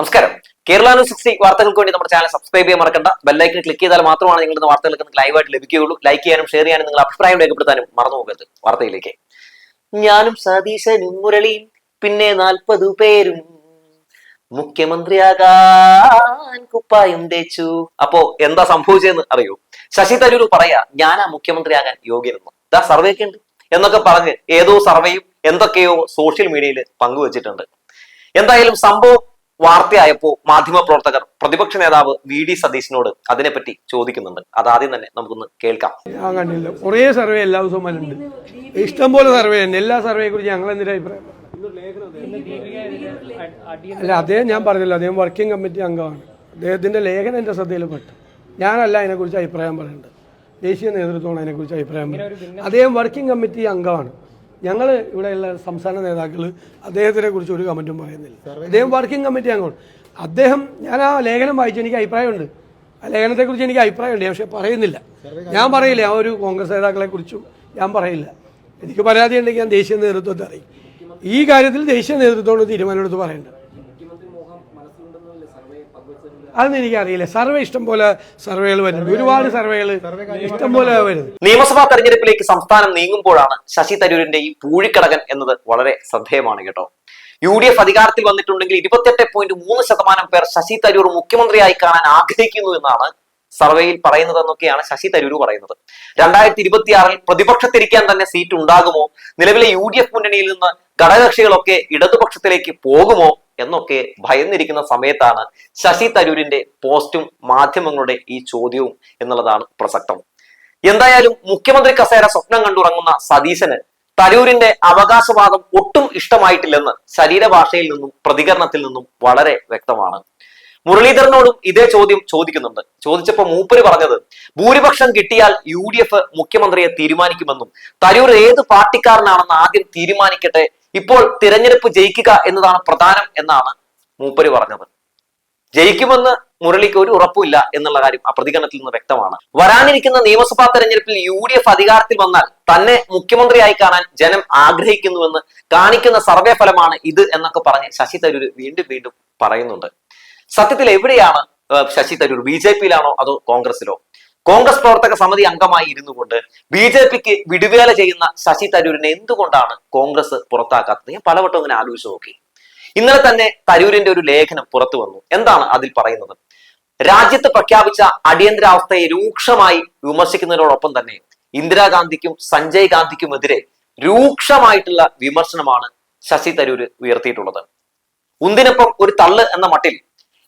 നമസ്കാരം. Kerala news sixty വാർത്തകൾക്ക് വേണ്ടി നമ്മുടെ ചാനൽ സബ്സ്ക്രൈബ് ചെയ്യാൻ മറക്കണ്ട. ബെല്ലൈക്കൻ ക്ലിക്ക് ചെയ്താൽ മാത്രമാണ് നിങ്ങളുടെ വാർത്തകൾക്ക് നിങ്ങൾക്ക് ലൈവായിട്ട് ലഭിക്കുകയുള്ളൂ. ലൈക്ക് ചെയ്യാനും ഷെയർ ചെയ്യാനും നിങ്ങൾ അഭിപ്രായം രേഖപ്പെടുത്താനും മറന്നു പോകരുത്. വാർത്തയിലേക്ക്. ഞാനും സതീശനും മുരളിയും പിന്നെ നാൽപ്പതു പേരും മുഖ്യമന്ത്രിയാകാൻ കുപ്പായം തേച്ചു. അപ്പോ എന്താ സംഭവിച്ചതെന്ന് അറിയൂ? ശശി തരൂർ പറയാ ഞാനാ മുഖ്യമന്ത്രിയാകാൻ യോഗ്യനെന്ന് ഇതാ സർവേ ഒക്കെ ഉണ്ട്. എന്നൊക്കെ പറഞ്ഞ് ഏതോ സർവേയും എന്തൊക്കെയോ സോഷ്യൽ മീഡിയയിൽ പങ്കുവച്ചിട്ടുണ്ട്. എന്തായാലും സംഭവം വാർത്തയായപ്പോ മാധ്യമപ്രവർത്തകർ പ്രതിപക്ഷ നേതാവ് വി ഡി സതീശനോട് അതിനെപ്പറ്റി ചോദിക്കുന്നുണ്ട്. അതാദ്യം തന്നെ നമുക്കൊന്ന് കേൾക്കാം. ഞാൻ കണ്ടില്ല. കുറേ സർവേ എല്ലാ ദിവസവും വരുന്നുണ്ട് ഇഷ്ടം പോലെ സർവേ തന്നെ എല്ലാ സർവേയെ കുറിച്ച് ഞങ്ങൾ എന്തിനാ അഭിപ്രായം? അല്ല അദ്ദേഹം ഞാൻ പറഞ്ഞല്ലോ അദ്ദേഹം വർക്കിംഗ് കമ്മിറ്റി അംഗമാണ്. അദ്ദേഹത്തിന്റെ ലേഖനം എന്റെ ശ്രദ്ധയിൽപ്പെട്ടു. ഞാനല്ല അതിനെക്കുറിച്ച് അഭിപ്രായം പറയുന്നത്. ദേശീയ നേതൃത്വമാണ് അതിനെക്കുറിച്ച് അഭിപ്രായം പറയുന്നത്. അദ്ദേഹം വർക്കിംഗ് കമ്മിറ്റി അംഗമാണ്. ഞങ്ങൾ ഇവിടെയുള്ള സംസ്ഥാന നേതാക്കൾ അദ്ദേഹത്തിനെ കുറിച്ച് ഒരു കമന്റും പറയുന്നില്ല. അദ്ദേഹം വർക്കിംഗ് കമ്മിറ്റി അംഗമാണ്. അദ്ദേഹം ഞാൻ ആ ലേഖനം വായിച്ചു എനിക്ക് അഭിപ്രായമുണ്ട്. ആ ലേഖനത്തെക്കുറിച്ച് എനിക്ക് അഭിപ്രായമുണ്ട് പക്ഷെ പറയുന്നില്ല. ഞാൻ പറയില്ല ആ ഒരു കോൺഗ്രസ് നേതാക്കളെ കുറിച്ചും ഞാൻ പറയില്ല. എനിക്ക് പരാതി ഉണ്ടെങ്കിൽ ഞാൻ ദേശീയ നേതൃത്വത്തെ അറിയും ഈ കാര്യത്തിൽ ദേശീയ നേതൃത്വത്തോട് തീരുമാനമെടുത്ത് പറയേണ്ടത്. അതൊന്നും എനിക്കറിയില്ല സർവേ ഇഷ്ടം പോലെ സർവേകൾ വരുന്നുണ്ട് ഒരുപാട് സർവേകൾ ഇഷ്ടം പോലെ വരുന്നു. നിയമസഭാ തെരഞ്ഞെടുപ്പിലേക്ക് സംസ്ഥാനം നീങ്ങുമ്പോഴാണ് ശശി തരൂരിന്റെ ഈ പൂഴിക്കടകൻ എന്നത് വളരെ ശ്രദ്ധേയമാണ് കേട്ടോ. യു ഡി എഫ് അധികാരത്തിൽ വന്നിട്ടുണ്ടെങ്കിൽ ഇരുപത്തെട്ട് പോയിന്റ് മൂന്ന് ശതമാനം പേർ ശശി തരൂർ മുഖ്യമന്ത്രിയായി കാണാൻ ആഗ്രഹിക്കുന്നു എന്നാണ് സർവേയിൽ പറയുന്നതെന്നൊക്കെയാണ് ശശി തരൂർ പറയുന്നത്. രണ്ടായിരത്തി ഇരുപത്തിയാറിൽ പ്രതിപക്ഷത്തിരിക്കാൻ തന്നെ സീറ്റ് ഉണ്ടാകുമോ? നിലവിലെ യു ഡി എഫ് മുന്നണിയിൽ നിന്ന് ഘടകകക്ഷികളൊക്കെ ഇടതുപക്ഷത്തിലേക്ക് പോകുമോ? എന്നൊക്കെ ഭയന്നിരിക്കുന്ന സമയത്താണ് ശശി തരൂരിന്റെ പോസ്റ്റും മാധ്യമങ്ങളുടെ ഈ ചോദ്യവും എന്നുള്ളതാണ് പ്രസക്തം. എന്തായാലും മുഖ്യമന്ത്രി കസേര സ്വപ്നം കണ്ടുറങ്ങുന്ന സതീശന് തരൂരിന്റെ അവകാശവാദം ഒട്ടും ഇഷ്ടമായിട്ടില്ലെന്ന് ശരീരഭാഷയിൽ നിന്നും പ്രതികരണത്തിൽ നിന്നും വളരെ വ്യക്തമാണ്. മുരളീധരനോടും ഇതേ ചോദ്യം ചോദിക്കുന്നുണ്ട്. ചോദിച്ചപ്പോൾ മൂപ്പര് പറഞ്ഞത് ഭൂരിപക്ഷം കിട്ടിയാൽ യു ഡി എഫ് മുഖ്യമന്ത്രിയെ തീരുമാനിക്കുമെന്നും തരൂർ ഏത് പാർട്ടിക്കാരനാണെന്ന് ആദ്യം തീരുമാനിക്കട്ടെ ഇപ്പോൾ തിരഞ്ഞെടുപ്പ് ജയിക്കുക എന്നതാണ് പ്രധാനം എന്നാണ് മൂപ്പര് പറഞ്ഞത്. ജയിക്കുമെന്ന് മുരളിക്ക് ഒരു ഉറപ്പുമില്ല എന്നുള്ള കാര്യം ആ പ്രതികരണത്തിൽ നിന്ന് വ്യക്തമാണ്. വരാനിരിക്കുന്ന നിയമസഭാ തെരഞ്ഞെടുപ്പിൽ യു ഡി എഫ് അധികാരത്തിൽ വന്നാൽ തന്നെ മുഖ്യമന്ത്രിയായി കാണാൻ ജനം ആഗ്രഹിക്കുന്നുവെന്ന് കാണിക്കുന്ന സർവേ ഫലമാണ് ഇത് എന്നൊക്കെ പറഞ്ഞ് ശശി തരൂർ വീണ്ടും വീണ്ടും പറയുന്നുണ്ട്. സത്യത്തിൽ എവിടെയാണ് ശശി തരൂർ? ബി ജെ പിയിലാണോ അതോ കോൺഗ്രസിലോ കോൺഗ്രസ് പ്രവർത്തക സമിതി അംഗമായി ഇരുന്നു കൊണ്ട് ബി ജെ പിക്ക് വിടുവേല ചെയ്യുന്ന ശശി തരൂരിനെ എന്തുകൊണ്ടാണ് കോൺഗ്രസ് പുറത്താക്കാത്തത്? ഞാൻ പലവട്ടം അങ്ങനെ ആലോചിച്ച് നോക്കി. ഇന്നലെ തന്നെ തരൂരിന്റെ ഒരു ലേഖനം പുറത്തു വന്നു. എന്താണ് അതിൽ പറയുന്നത്? രാജ്യത്ത് പ്രഖ്യാപിച്ച അടിയന്തരാവസ്ഥയെ രൂക്ഷമായി വിമർശിക്കുന്നതിനോടൊപ്പം തന്നെ ഇന്ദിരാഗാന്ധിക്കും സഞ്ജയ് ഗാന്ധിക്കുമെതിരെ രൂക്ഷമായിട്ടുള്ള വിമർശനമാണ് ശശി തരൂർ ഉയർത്തിയിട്ടുള്ളത്. ഉന്തിനൊപ്പം ഒരു തള്ള് എന്ന മട്ടിൽ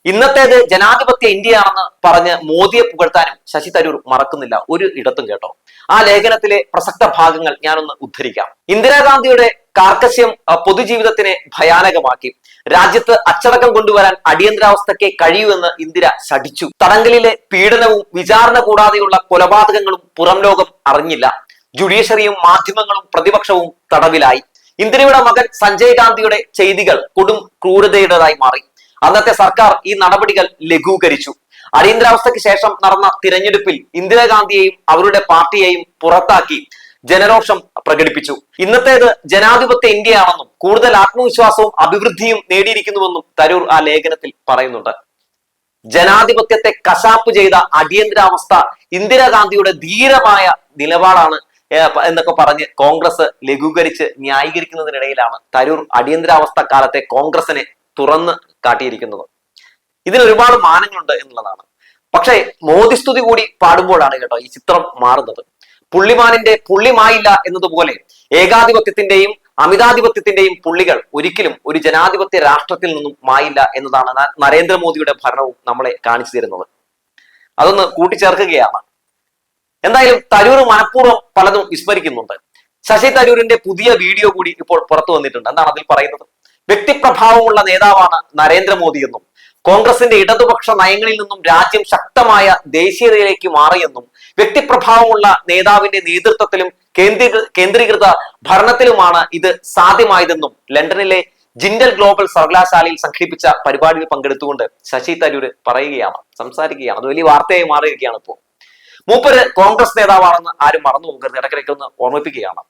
ഇന്നത്തേത് ജനാധിപത്യ ഇന്ത്യയാണെന്ന് പറഞ്ഞ് മോദിയെ പുകഴ്ത്താനും ശശി തരൂർ മറക്കുന്നില്ല. ഒരു ഇടത്തും കേട്ടോ. ആ ലേഖനത്തിലെ പ്രസക്ത ഭാഗങ്ങൾ ഞാനൊന്ന് ഉദ്ധരിക്കാം. ഇന്ദിരാഗാന്ധിയുടെ കാർക്കശ്യം പൊതുജീവിതത്തിനെ ഭയാനകമാക്കി. രാജ്യത്ത് അച്ചടക്കം കൊണ്ടുവരാൻ അടിയന്തരാവസ്ഥയ്ക്ക് കഴിയുമെന്ന് ഇന്ദിര ശഠിച്ചു. തടങ്കലിലെ പീഡനവും വിചാരണ കൂടാതെയുള്ള കൊലപാതകങ്ങളും പുറം ലോകം അറിഞ്ഞില്ല. ജുഡീഷ്യറിയും മാധ്യമങ്ങളും പ്രതിപക്ഷവും തടവിലായി. ഇന്ദിരയുടെ മകൻ സഞ്ജയ് ഗാന്ധിയുടെ ചെയ്തികൾ കൊടും ക്രൂരതയുടേതായി മാറി. അന്നത്തെ സർക്കാർ ഈ നടപടികൾ ലഘൂകരിച്ചു. അടിയന്തരാവസ്ഥയ്ക്ക് ശേഷം നടന്ന തിരഞ്ഞെടുപ്പിൽ ഇന്ദിരാഗാന്ധിയെയും അവരുടെ പാർട്ടിയെയും പുറത്താക്കി ജനരോഷം പ്രകടിപ്പിച്ചു. ഇന്നത്തേത് ജനാധിപത്യ ഇന്ത്യയാണെന്നും കൂടുതൽ ആത്മവിശ്വാസവും അഭിവൃദ്ധിയും നേടിയിരിക്കുന്നുവെന്നും തരൂർ ആ ലേഖനത്തിൽ പറയുന്നുണ്ട്. ജനാധിപത്യത്തെ കശാപ്പ് ചെയ്ത അടിയന്തരാവസ്ഥ ഇന്ദിരാഗാന്ധിയുടെ ധീരമായ നിലപാടാണ് എന്നൊക്കെ പറഞ്ഞ് കോൺഗ്രസ് ലഘൂകരിച്ച് ന്യായീകരിക്കുന്നതിനിടയിലാണ് തരൂർ അടിയന്തരാവസ്ഥ കാലത്തെ കോൺഗ്രസിനെ തുറന്ന് കാട്ടിയിരിക്കുന്നത്. ഇതിന് ഒരുപാട് മാനങ്ങളുണ്ട് എന്നുള്ളതാണ്. പക്ഷേ മോദിസ്തുതി കൂടി പാടുമ്പോഴാണ് കേട്ടോ ഈ ചിത്രം മാറുന്നത്. പുള്ളിമാനിന്റെ പുള്ളിമായില്ല എന്നതുപോലെ ഏകാധിപത്യത്തിന്റെയും അമിതാധിപത്യത്തിന്റെയും പുള്ളികൾ ഒരിക്കലും ഒരു ജനാധിപത്യ രാഷ്ട്രത്തിൽ നിന്നും മായില്ല എന്നതാണ് നരേന്ദ്രമോദിയുടെ ഭരണവും നമ്മളെ കാണിച്ചു തരുന്നത്. അതൊന്ന് കൂട്ടിച്ചേർക്കുകയാണ്. എന്തായാലും തരൂർ മനഃപൂർവം പലതും വിസ്മരിക്കുന്നുണ്ട്. ശശി തരൂരിന്റെ പുതിയ വീഡിയോ കൂടി ഇപ്പോൾ പുറത്തു വന്നിട്ടുണ്ട്. എന്താണ് അതിൽ പറയുന്നത്? വ്യക്തിപ്രഭാവമുള്ള നേതാവാണ് നരേന്ദ്രമോദി എന്നും കോൺഗ്രസിന്റെ ഇടതുപക്ഷ നയങ്ങളിൽ നിന്നും രാജ്യം ശക്തമായ ദേശീയതയിലേക്ക് മാറിയെന്നും വ്യക്തിപ്രഭാവമുള്ള നേതാവിന്റെ നേതൃത്വത്തിലും കേന്ദ്രീകൃ കേന്ദ്രീകൃത ഭരണത്തിലുമാണ് ഇത് സാധ്യമായതെന്നും ലണ്ടനിലെ ജിൻഡൽ ഗ്ലോബൽ സർവകലാശാലയിൽ സംഘടിപ്പിച്ച പരിപാടിയിൽ പങ്കെടുത്തുകൊണ്ട് ശശി തരൂർ പറയുകയാണ് സംസാരിക്കുകയാണ്. അത് വലിയ വാർത്തയായി മാറിയിരിക്കുകയാണ് ഇപ്പോൾ. മൂപ്പര് കോൺഗ്രസ് നേതാവാണെന്ന് ആരും മറന്നു പോകരുത് ഇടയ്ക്കിടയ്ക്ക് ഒന്ന് ഓർമ്മിപ്പിക്കുകയാണ്.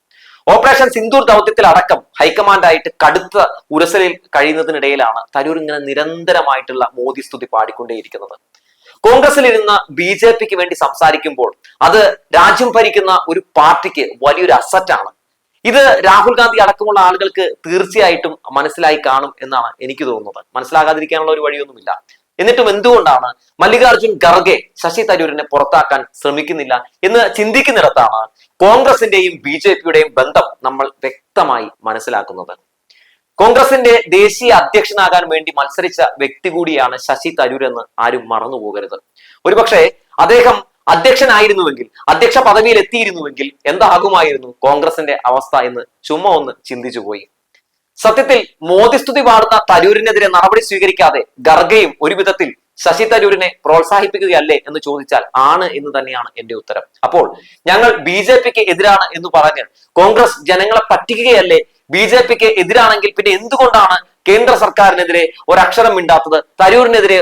ഓപ്പറേഷൻ സിന്ദൂർ ദൗത്യത്തിൽ അടക്കം ഹൈക്കമാൻഡായിട്ട് കടുത്ത ഉരസലിൽ കഴിയുന്നതിനിടയിലാണ് തരൂർ ഇങ്ങനെ നിരന്തരമായിട്ടുള്ള മോദി സ്തുതി പാടിക്കൊണ്ടേയിരിക്കുന്നത്. കോൺഗ്രസിൽ ഇരുന്ന് ബി ജെ പിക്ക് വേണ്ടി സംസാരിക്കുമ്പോൾ അത് രാജ്യം ഭരിക്കുന്ന ഒരു പാർട്ടിക്ക് വലിയൊരു അസറ്റാണ്. ഇത് രാഹുൽ ഗാന്ധി അടക്കമുള്ള ആളുകൾക്ക് തീർച്ചയായിട്ടും മനസ്സിലായി കാണും എന്നാണ് എനിക്ക് തോന്നുന്നത്. മനസ്സിലാകാതിരിക്കാനുള്ള ഒരു വഴിയൊന്നുമില്ല. എന്നിട്ടും എന്തുകൊണ്ടാണ് മല്ലികാർജുൻ ഖർഗെ ശശി തരൂരിനെ പുറത്താക്കാൻ ശ്രമിക്കുന്നില്ല എന്ന് ചിന്തിക്കുന്നിടത്താണ് കോൺഗ്രസിന്റെയും ബി ജെ പിയുടെയും ബന്ധം നമ്മൾ വ്യക്തമായി മനസ്സിലാക്കുന്നത്. കോൺഗ്രസിന്റെ ദേശീയ അധ്യക്ഷനാകാൻ വേണ്ടി മത്സരിച്ച വ്യക്തി കൂടിയാണ് ശശി തരൂർ എന്ന് ആരും മറന്നുപോകരുത് ഒരുപക്ഷെ അദ്ദേഹം അധ്യക്ഷനായിരുന്നുവെങ്കിൽ അധ്യക്ഷ പദവിയിൽ എത്തിയിരുന്നുവെങ്കിൽ എന്താകുമായിരുന്നു കോൺഗ്രസിന്റെ അവസ്ഥ എന്ന് ചുമ്മാ ഒന്ന് ചിന്തിച്ചു പോയി സത്യത്തിൽ മോദിസ്തുതി പാടുന്ന തരൂരിനെതിരെ നടപടി സ്വീകരിക്കാതെ ഗർഗയും ഒരു വിധത്തിൽ ശശി തരൂരിനെ പ്രോത്സാഹിപ്പിക്കുകയല്ലേ എന്ന് ചോദിച്ചാൽ ആണ് എന്ന് തന്നെയാണ് എന്റെ ഉത്തരം. അപ്പോൾ ഞങ്ങൾ ബി ജെ പിക്ക് എതിരാണ് എന്ന് പറഞ്ഞ് കോൺഗ്രസ് ജനങ്ങളെ പറ്റിക്കുകയല്ലേ? ബി ജെ പിക്ക് എതിരാണെങ്കിൽ പിന്നെ എന്തുകൊണ്ടാണ് കേന്ദ്ര സർക്കാരിനെതിരെ ഒരക്ഷരം മിണ്ടാത്തത്? തരൂരിനെതിരെ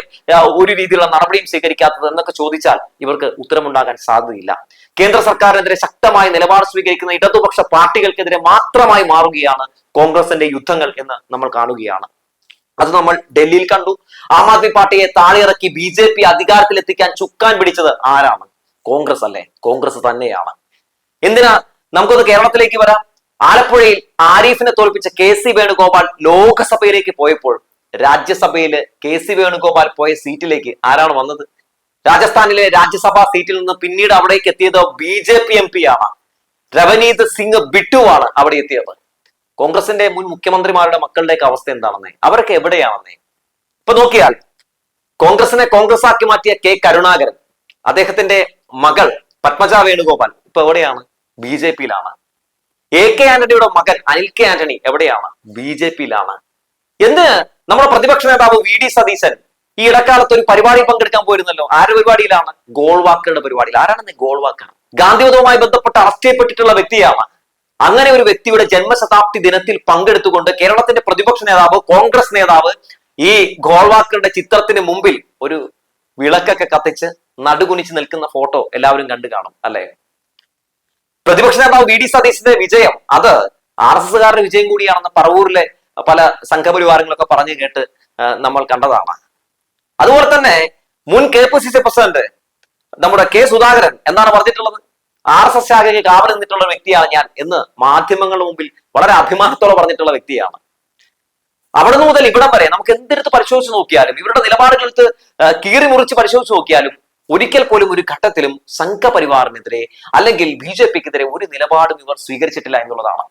ഒരു രീതിയിലുള്ള നടപടിയും സ്വീകരിക്കാത്തത് എന്നൊക്കെ ചോദിച്ചാൽ ഇവർക്ക് ഉത്തരമുണ്ടാകാൻ സാധ്യതയില്ല. കേന്ദ്ര സർക്കാരിനെതിരെ ശക്തമായ നിലപാട് സ്വീകരിക്കുന്ന ഇടതുപക്ഷ പാർട്ടികൾക്കെതിരെ മാത്രമായി മാറുകയാണ് കോൺഗ്രസിന്റെ യുദ്ധങ്ങൾ എന്ന് നമ്മൾ കാണുകയാണ്. അത് നമ്മൾ ഡൽഹിയിൽ കണ്ടു. ആം ആദ്മി പാർട്ടിയെ താഴെയിറക്കി ബി ജെ പി അധികാരത്തിലെത്തിക്കാൻ ചുക്കാൻ പിടിച്ചത് ആരാണ്? കോൺഗ്രസ് അല്ലേ? കോൺഗ്രസ് തന്നെയാണ്. എന്തിനാ? നമുക്കൊന്ന് കേരളത്തിലേക്ക് വരാം. ആലപ്പുഴയിൽ ആരിഫിനെ തോൽപ്പിച്ച കെ സി വേണുഗോപാൽ ലോകസഭയിലേക്ക് പോയപ്പോൾ രാജ്യസഭയിൽ കെ സി വേണുഗോപാൽ പോയ സീറ്റിലേക്ക് ആരാണ് വന്നത്? രാജസ്ഥാനിലെ രാജ്യസഭാ സീറ്റിൽ നിന്ന് പിന്നീട് അവിടേക്ക് എത്തിയത് B J P M P ആണ്. രവനീത് സിംഗ് ബിട്ടുവാണ് അവിടെ എത്തിയത്. കോൺഗ്രസിന്റെ മുൻ മുഖ്യമന്ത്രിമാരുടെ മക്കളുടെയൊക്കെ അവസ്ഥ എന്താണെന്നേ? അവരൊക്കെ എവിടെയാണെന്നേ? ഇപ്പൊ നോക്കിയാൽ കോൺഗ്രസിനെ കോൺഗ്രസ് ആക്കി മാറ്റിയ കെ കരുണാകരൻ അദ്ദേഹത്തിന്റെ മകൾ പത്മജ വേണുഗോപാൽ ഇപ്പൊ എവിടെയാണ്? ബി ജെ പിയിലാണ്. എ കെ ആന്റണിയുടെ മകൻ അനിൽ കെ ആന്റണി എവിടെയാണ്? ബി ജെ പിയിലാണ്. എന്ന് നമ്മുടെ പ്രതിപക്ഷ നേതാവ് വി ഡി സതീശൻ ഈ ഇടക്കാലത്ത് ഒരു പരിപാടി പങ്കെടുക്കാൻ പോയിരുന്നല്ലോ. ആരുടെ പരിപാടിയിലാണ്? ഗോൾവാക്കറുടെ പരിപാടിയിൽ. ആരാണെന്ന് ഗോൾവാക്കർ ഗാന്ധിവധവുമായി ബന്ധപ്പെട്ട് അറസ്റ്റ് ചെയ്യപ്പെട്ടിട്ടുള്ള വ്യക്തിയാണ് അങ്ങനെ ഒരു വ്യക്തിയുടെ ജന്മശതാബ്ദി ദിനത്തിൽ പങ്കെടുത്തുകൊണ്ട് കേരളത്തിന്റെ പ്രതിപക്ഷ നേതാവ് കോൺഗ്രസ് നേതാവ് ഈ ഗോൾവാക്കറുടെ ചിത്രത്തിന് മുമ്പിൽ ഒരു വിളക്കൊക്കെ കത്തിച്ച് നടുകുനിച്ച് നിൽക്കുന്ന ഫോട്ടോ എല്ലാവരും കണ്ടു കാണും അല്ലെ? പ്രതിപക്ഷ നേതാവ് വി ഡി സതീശന്റെ വിജയം അത് ആർ എസ് എസ്സുകാരുടെ വിജയം കൂടിയാണെന്ന് പറവൂരിലെ പല സംഘപരിവാരങ്ങളൊക്കെ പറഞ്ഞു കേട്ട് നമ്മൾ കണ്ടതാണ്. അതുപോലെ തന്നെ മുൻ K P C C president നമ്മുടെ കെ സുധാകരൻ എന്നാണ് പറഞ്ഞിട്ടുള്ളത്? ആർ എസ് എസ് ശാഖയ്ക്ക് കാവൽ നിന്നിട്ടുള്ള വ്യക്തിയാണ് ഞാൻ എന്ന് മാധ്യമങ്ങളുടെ മുമ്പിൽ വളരെ അഭിമാനത്തോടെ പറഞ്ഞിട്ടുള്ള വ്യക്തിയാണ്. അവിടെ മുതൽ ഇവിടം വരെ നമുക്ക് എന്തെടുത്ത് പരിശോധിച്ച് നോക്കിയാലും ഇവരുടെ നിലപാടുകളെടുത്ത് ആ, കീറി മുറിച്ച് പരിശോധിച്ച് നോക്കിയാലും ഒരിക്കൽ പോലും ഒരു ഘട്ടത്തിലും സംഘപരിവാറിനെതിരെ അല്ലെങ്കിൽ ബി ജെ പിക്കെതിരെ ഒരു നിലപാടും ഇവർ സ്വീകരിച്ചിട്ടില്ല എന്നുള്ളതാണ്.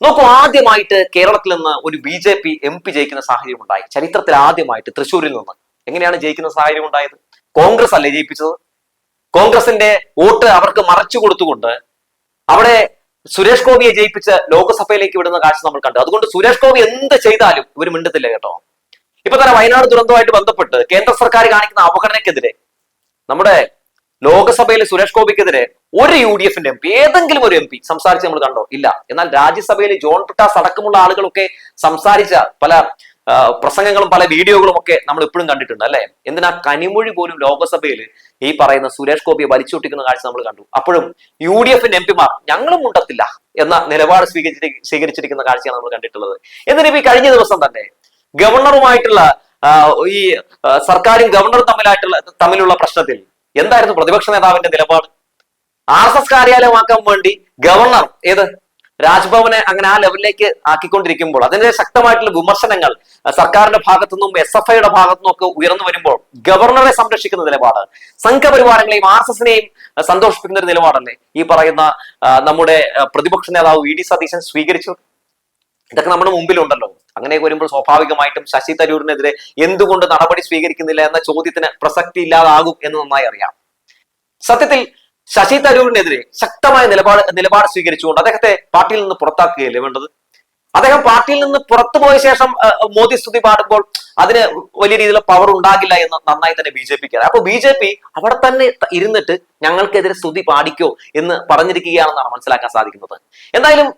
നോക്കൂ ആദ്യമായിട്ട് കേരളത്തിൽ നിന്ന് ഒരു B J P M P ജയിക്കുന്ന സാഹചര്യം ഉണ്ടായി. ചരിത്രത്തിൽ ആദ്യമായിട്ട് തൃശ്ശൂരിൽ നിന്ന്. എങ്ങനെയാണ് ജയിക്കുന്ന സാഹചര്യം ഉണ്ടായത്? കോൺഗ്രസ് അല്ലേ ജയിപ്പിച്ചത്? കോൺഗ്രസിന്റെ വോട്ട് അവർക്ക് മറച്ചു കൊടുത്തുകൊണ്ട് അവിടെ സുരേഷ് ഗോപിയെ ജയിപ്പിച്ച് ലോക്സഭയിലേക്ക് വിടുന്ന കാഴ്ച നമ്മൾ കണ്ടു. അതുകൊണ്ട് സുരേഷ് ഗോപി എന്ത് ചെയ്താലും ഇവർ മിണ്ടത്തില്ല കേട്ടോ. ഇപ്പൊ തന്നെ വയനാട് ദുരന്തവുമായിട്ട് ബന്ധപ്പെട്ട് കേന്ദ്ര സർക്കാർ കാണിക്കുന്ന അവഗണനയ്ക്കെതിരെ നമ്മുടെ ലോകസഭയിൽ സുരേഷ് ഗോപിക്കെതിരെ ഒരു യു ഡി എഫിന്റെ എം പി ഏതെങ്കിലും ഒരു എം പി സംസാരിച്ച് നമ്മൾ കണ്ടോ? ഇല്ല. എന്നാൽ രാജ്യസഭയിൽ ജോൺ പിട്ടാസ് അടക്കമുള്ള ആളുകളൊക്കെ സംസാരിച്ച പല പ്രസംഗങ്ങളും പല വീഡിയോകളും ഒക്കെ നമ്മൾ ഇപ്പോഴും കണ്ടിട്ടുണ്ട് അല്ലെ? എന്തിനാ കനിമൊഴി പോലും ലോകസഭയിൽ ഈ പറയുന്ന സുരേഷ് ഗോപിയെ വലിച്ചൊട്ടിക്കുന്ന കാഴ്ച നമ്മൾ കണ്ടു. അപ്പോഴും യു ഡി എഫിന്റെ എം പിമാർ ഞങ്ങളും മുണ്ടത്തില്ല എന്ന നിലപാട് സ്വീകരിച്ചിരി സ്വീകരിച്ചിരിക്കുന്ന കാഴ്ചയാണ് നമ്മൾ കണ്ടിട്ടുള്ളത്. എന്നിട്ട് ഈ കഴിഞ്ഞ ദിവസം തന്നെ ഗവർണറുമായിട്ടുള്ള ഈ സർക്കാരും ഗവർണറും തമ്മിലായിട്ടുള്ള തമ്മിലുള്ള പ്രശ്നത്തിൽ എന്തായിരുന്നു പ്രതിപക്ഷ നേതാവിന്റെ നിലപാട്? ആർ എസ് എസ് കാര്യാലയമാക്കാൻ വേണ്ടി ഗവർണർ ഏത്? രാജ്ഭവനെ അങ്ങനെ ആ ലെവലിലേക്ക് ആക്കിക്കൊണ്ടിരിക്കുമ്പോൾ അതിന്റെ ശക്തമായിട്ടുള്ള വിമർശനങ്ങൾ സർക്കാരിന്റെ ഭാഗത്തു നിന്നും എസ് എഫ് ഐയുടെ ഭാഗത്തു നിന്നും ഒക്കെ ഉയർന്നു വരുമ്പോൾ ഗവർണറെ സംരക്ഷിക്കുന്ന നിലപാട് സംഘപരിവാരങ്ങളെയും ആർ എസ് എസിനെയും സന്തോഷിപ്പിക്കുന്ന ഒരു നിലപാടല്ലേ? ഈ പറയുന്ന നമ്മുടെ പ്രതിപക്ഷ നേതാവ് വി ഡി സതീശൻ സ്വീകരിച്ചു. ഇതൊക്കെ നമ്മുടെ മുമ്പിലുണ്ടല്ലോ. അങ്ങനെ വരുമ്പോൾ സ്വാഭാവികമായിട്ടും ശശി തരൂരിനെതിരെ എന്തുകൊണ്ട് നടപടി സ്വീകരിക്കുന്നില്ല എന്ന ചോദ്യത്തിന് പ്രസക്തി ഇല്ലാതാകും എന്ന് നന്നായി അറിയാം. സത്യത്തിൽ ശശി തരൂരിനെതിരെ ശക്തമായ നിലപാട് നിലപാട് സ്വീകരിച്ചുകൊണ്ട് അദ്ദേഹത്തെ പാർട്ടിയിൽ നിന്ന് പുറത്താക്കുകയല്ലേ വേണ്ടത്? അദ്ദേഹം പാർട്ടിയിൽ നിന്ന് പുറത്തു പോയ ശേഷം മോദി സ്തുതി പാടുമ്പോൾ അതിന് വലിയ രീതിയിലുള്ള പവർ ഉണ്ടാകില്ല എന്ന് നന്നായി തന്നെ ബി ജെ പിക്ക് അപ്പൊ ബി ജെ പി അവിടെ തന്നെ ഇരുന്നിട്ട് ഞങ്ങൾക്കെതിരെ സ്തുതി പാടിക്കോ എന്ന് പറഞ്ഞിരിക്കുകയാണെന്നാണ് മനസ്സിലാക്കാൻ സാധിക്കുന്നത്. എന്തായാലും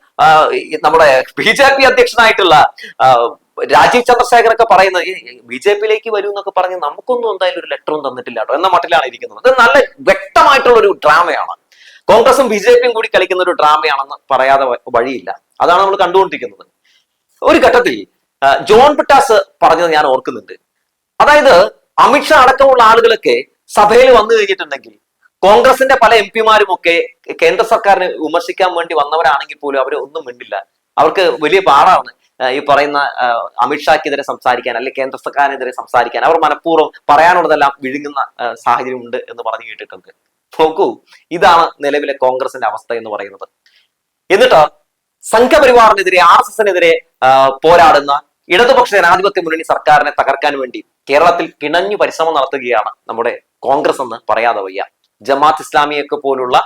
നമ്മുടെ ബി ജെ പി അധ്യക്ഷനായിട്ടുള്ള രാജീവ് ചന്ദ്രശേഖർ ഒക്കെ പറയുന്നത് ബി ജെ പിയിലേക്ക് വരൂ എന്നൊക്കെ പറഞ്ഞ് നമുക്കൊന്നും എന്തായാലും ഒരു ലെറ്ററും തന്നിട്ടില്ല കേട്ടോ എന്ന മട്ടിലാണ് ഇരിക്കുന്നത്. അത് നല്ല വ്യക്തമായിട്ടുള്ള ഒരു ഡ്രാമയാണ്. കോൺഗ്രസും ബി ജെ പിയും കൂടി കളിക്കുന്ന ഒരു ഡ്രാമയാണെന്ന് പറയാതെ വഴിയില്ല. അതാണ് നമ്മൾ കണ്ടുകൊണ്ടിരിക്കുന്നത്. ഒരു ഘട്ടത്തിൽ ജോൺ പിട്ടാസ് പറഞ്ഞത് ഞാൻ ഓർക്കുന്നുണ്ട്. അതായത് അമിത്ഷാ അടക്കമുള്ള ആളുകളൊക്കെ സഭയിൽ വന്നു കഴിഞ്ഞിട്ടുണ്ടെങ്കിൽ കോൺഗ്രസിന്റെ പല എം പിമാരും ഒക്കെ കേന്ദ്ര സർക്കാരിനെ വിമർശിക്കാൻ വേണ്ടി വന്നവരാണെങ്കിൽ പോലും അവരെ ഒന്നും മിണ്ടില്ല. അവർക്ക് വലിയ പാടാണ് ഈ പറയുന്ന അമിത്ഷാക്കെതിരെ സംസാരിക്കാൻ അല്ലെങ്കിൽ കേന്ദ്ര സർക്കാരിനെതിരെ സംസാരിക്കാൻ അവർ മനഃപൂർവം പറയാനുള്ളതെല്ലാം വിഴുങ്ങുന്ന സാഹചര്യം സാഹചര്യമുണ്ട് എന്ന് പറഞ്ഞു കേട്ടിട്ടുണ്ട്. നോക്കൂ ഇതാണ് നിലവിലെ കോൺഗ്രസിന്റെ അവസ്ഥ എന്ന് പറയുന്നത്. എന്നിട്ട് സംഘപരിവാറിനെതിരെ ആർ എസ് എസിനെതിരെ പോരാടുന്ന ഇടതുപക്ഷ ജനാധിപത്യ മുന്നണി സർക്കാരിനെ തകർക്കാൻ വേണ്ടി കേരളത്തിൽ കിണഞ്ഞു പരിശ്രമം നടത്തുകയാണ് നമ്മുടെ കോൺഗ്രസ് എന്ന് പറയാതെ വയ്യ. ജമാത്ത് ഇസ്ലാമിയൊക്കെ പോലുള്ള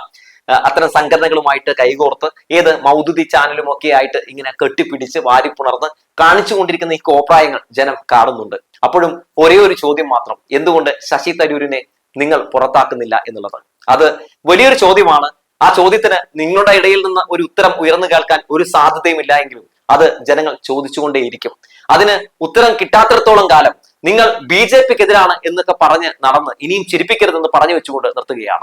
അത്തരം സംഘടനകളുമായിട്ട് കൈകോർത്ത് ഏത് മൗദുതി ചാനലും ഒക്കെ ആയിട്ട് ഇങ്ങനെ കെട്ടിപ്പിടിച്ച് വാരിപ്പുണർന്ന് കാണിച്ചുകൊണ്ടിരിക്കുന്ന ഈ കോപ്രായങ്ങൾ ജനം കാണുന്നുണ്ട്. അപ്പോഴും ഒരേ ഒരു ചോദ്യം മാത്രം എന്തുകൊണ്ട് ശശി തരൂരിനെ നിങ്ങൾ പുറത്താക്കുന്നില്ല എന്നുള്ളത്? അത് വലിയൊരു ചോദ്യമാണ്. ആ ചോദ്യത്തിന് നിങ്ങളുടെ ഇടയിൽ നിന്ന് ഒരു ഉത്തരം ഉയർന്നു കേൾക്കാൻ ഒരു സാധ്യതയുമില്ല എങ്കിലും അത് ജനങ്ങൾ ചോദിച്ചുകൊണ്ടേയിരിക്കും. അതിന് ഉത്തരം കിട്ടാത്തിടത്തോളം കാലം നിങ്ങൾ ബി ജെ പിക്കെതിരാണ് എന്നൊക്കെ പറഞ്ഞ് നടന്ന് ഇനിയും ചിരിപ്പിക്കരുതെന്ന് പറഞ്ഞു വെച്ചുകൊണ്ട് നിർത്തുകയാണ്.